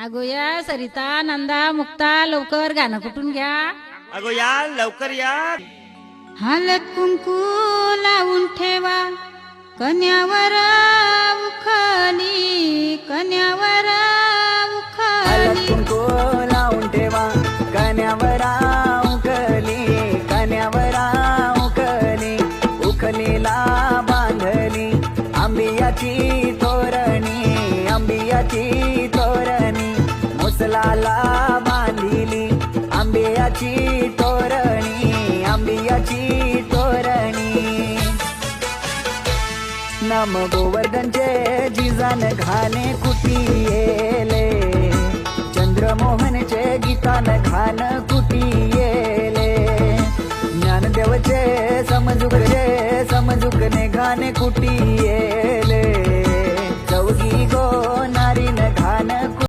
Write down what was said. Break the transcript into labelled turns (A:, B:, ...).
A: अगो या सरिता नंदा मुक्ता लवकर गाणं कुठून घ्या?
B: अगो या लवकर या.
A: हालत कुंकू लावून ठेवा. कन्यावर उखली कन्यावर उखली.
C: कुंकू लावून ठेवा. कन्यावरा उकली कन्यावरा उकली उखलीला बांधली आंबियाची तोरणी. बांधिली आंबियाची तोरणी आंबियाची तोरणी. नम गोवर्धनचे जिजान घाने कुटी येले. चंद्रमोहनचे गीतान घान कुटी येले. ज्ञानदेवचे समजुकचे समजुकने घाने कुटी